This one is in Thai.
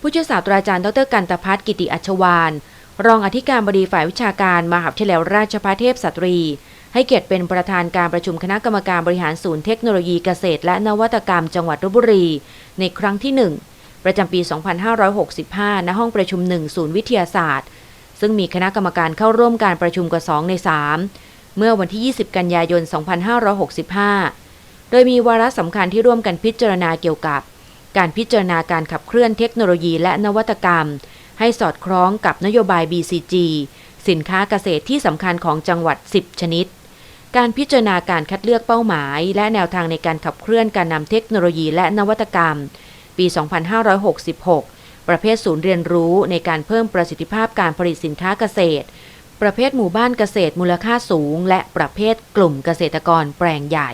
ผู้ช่วยศาสตราจารย์ดรกันตพัฒน์กิติอัชวาน รองอธิการบดีฝ่ายวิชาการมหาวิทยาลัยราชภัฏเทพสตรี ให้เกียรติเป็นประธานการประชุมคณะกรรมการบริหารศูนย์เทคโนโลยีเกษตร และนวัตกรรมจังหวัดลบบุรี ในครั้งที่ 1 ประจำปี 2565 ณ ห้องประชุม 1 ศูนย์วิทยาศาสตร์ ซึ่งมีคณะกรรมการเข้าร่วมการประชุมกว่า 2 ใน 3 เมื่อวันที่ 20 กันยายน 2565 โดยมีวาระสำคัญที่ร่วมกันพิจารณาเกี่ยวกับ การพิจารณาการขับเคลื่อนเทคโนโลยีและนวัตกรรม ให้สอดคล้องกับนโยบาย BCG สินค้าเกษตรที่สำคัญของจังหวัด 10 ชนิด การพิจารณาการคัดเลือกเป้าหมาย และแนวทางในการขับเคลื่อนการนำเทคโนโลยีและนวัตกรรม ปี 2566 ประเภทศูนย์เรียนรู้ในการเพิ่มประสิทธิภาพการผลิตสินค้าเกษตร ประเภทหมู่บ้านเกษตรมูลค่าสูง และประเภทกลุ่มเกษตรกรแปลงใหญ่